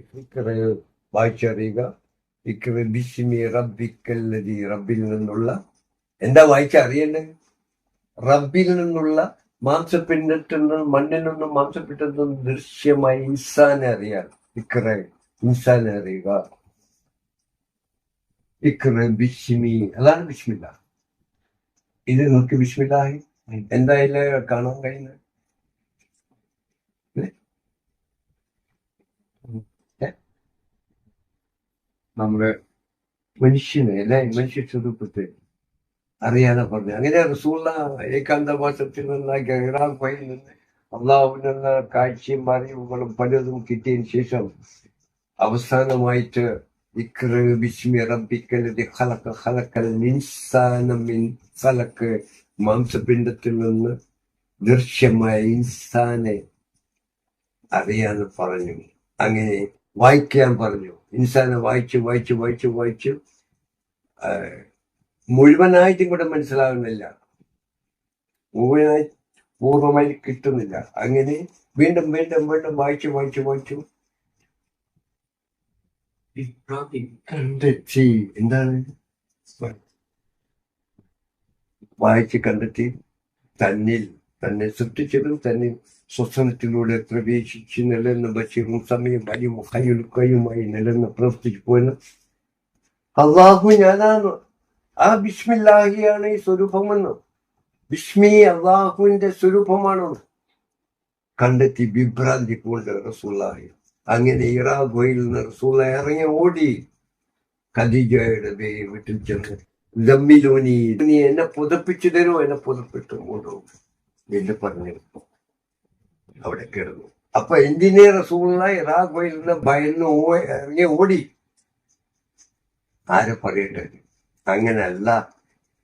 ഇക്ര വായിച്ചറിയുക. ഇക്ര ബിസ്മി റബ്ബിക്കല്ലതി റബ്ബിൽ നിന്നുള്ള എന്താ വായിച്ചറിയേണ്ടത് റബ്ബിൽ നിന്നുള്ള നിന്നും മണ്ണിൽ നിന്നും മാംസപ്പിണ്ടത്തിൽ നിന്നും ദൃശ്യമായി ഇൻസാനെ അറിയാൻ ഇക്ര ഇൻസാനെ അറിയുക. ഇക്ര ബിസ്മി അതാണ് ബിസ്മില്ല. ഇത് നിങ്ങൾക്ക് ബിസ്മില്ലാഹി എന്തായാലും കാണാൻ കഴിയുന്നത്? നമ്മുടെ മനുഷ്യനെ അല്ലെ? മനുഷ്യ സ്വരൂപത്തെ അറിയാതെ പറഞ്ഞു. അങ്ങനെ റസൂള്ള ഏകാന്തവാസത്തിൽ നിന്നാക്കി ഇറാൻ വഴി നിന്ന് അള്ളാഹുവിനുള്ള കാഴ്ചയും അറിവുകളും പലതും കിട്ടിയതിന് ശേഷം അവസാനമായിട്ട് മാംസപിണ്ഡത്തിൽ നിന്ന് ദൃശ്യമായ ഇൻസാനെ അറിയാന്ന് പറഞ്ഞു. അങ്ങനെ വായിക്കാൻ പറഞ്ഞു. ഇൻസാനെ വായിച്ച് വായിച്ച് വായിച്ച് വായിച്ച് മുഴുവനായിട്ടും കൂടെ മനസ്സിലാകുന്നില്ല മുഴുവനായി പൂർണമായി കിട്ടുന്നില്ല. അങ്ങനെ വീണ്ടും വീണ്ടും വീണ്ടും വായിച്ചു വായിച്ചു വായിച്ചു. കണ്ടെത്തി എന്താണ്? വായിച്ച് കണ്ടെത്തി തന്നിൽ തന്നെ സൃഷ്ടിച്ചതും തന്നെ ശ്വസനത്തിലൂടെ പ്രവേശിച്ച് നിലനിന്ന് ബഷീറും സമയം വലിയ കയ്യുലുക്കയുമായി നിലനിന്ന് പ്രവർത്തിച്ചു പോയെന്ന് അള്ളാഹു ഞാനാണ് ആ ബിസ്മില്ലാഹിയാണ് ഈ സ്വരൂപമെന്ന് ബിസ്മി അള്ളാഹുവിന്റെ സ്വരൂപമാണ് കണ്ടെത്തി വിഭ്രാന്തി കൊണ്ട് റസൂള്ളാഹി അങ്ങനെ ഇറാഖോയിൽ നിന്ന് റസൂള്ള ഇറങ്ങി ഓടി ഖദീജയുടെ വീട്ടിൽ ചെന്ന് ദമ്മിലൂനി നീ എന്നെ പുതപ്പിച്ചു തരുമോ എന്നെ പുതപ്പിട്ട് കൊണ്ടുപോകും എന്ന് പറഞ്ഞിരുന്നു അവിടെ കിടന്നു അപ്പൊ എഞ്ചിനീയർ റസൂള്ള ഇറാഖോയിൽ നിന്ന് ഭയന്ന് ഇറങ്ങി ഓടി. ആരെ പറയട്ടെ അങ്ങനല്ല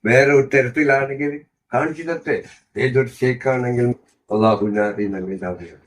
വേറെ ഒരു തരത്തിലാണെങ്കിൽ ശേഖാണെങ്കിൽ ഏതൊരു ഷേക്കാണെങ്കിൽ അള്ളാഹുനാരി നബിതാവിയാണ്